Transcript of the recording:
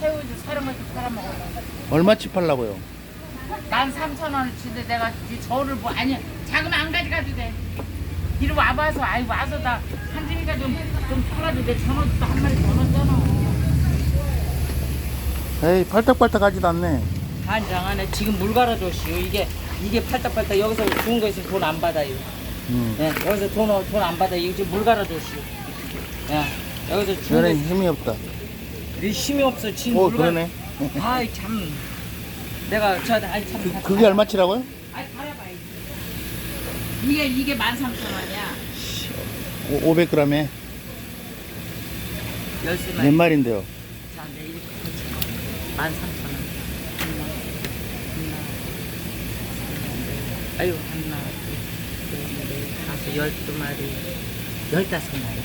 새우젓 사람한테 팔아먹어. 얼마치 팔라고요? 난 3천 원치인데 내가 이 저를 뭐 아니 자금 안 가져가도 돼. 이리 와봐서 아이 와서 다 한진이가 좀좀 팔아도 돼. 전어도 한 마리 더 넣었잖아. 에이 팔딱팔딱 하지도 않네 한장 안에 지금 물 갈아줬시오. 이게 이게 팔딱팔딱 여기서 좋은 거 있으면 돈 안 받아요. 음. 예, 여기서 돈 돈 안 받아요. 이거 지금 물 갈아줬시오. 야 여기서 좋은 거 저는 있으면 힘이 없다 네 힘이 없어 지금 오 그러네 아이 참 내가 저 아이 참 그, 그게 얼마치라고요? 아이 팔아봐 이게 이게 13,000원이야 500g에 열쇠만 몇 마리인데요? 자, 네, 이렇게 붙여. 13,000원. 하나, 하나, 아유, 하나, 둘, 셋, 넷, 다섯, 열두 마리, 열다섯 마리.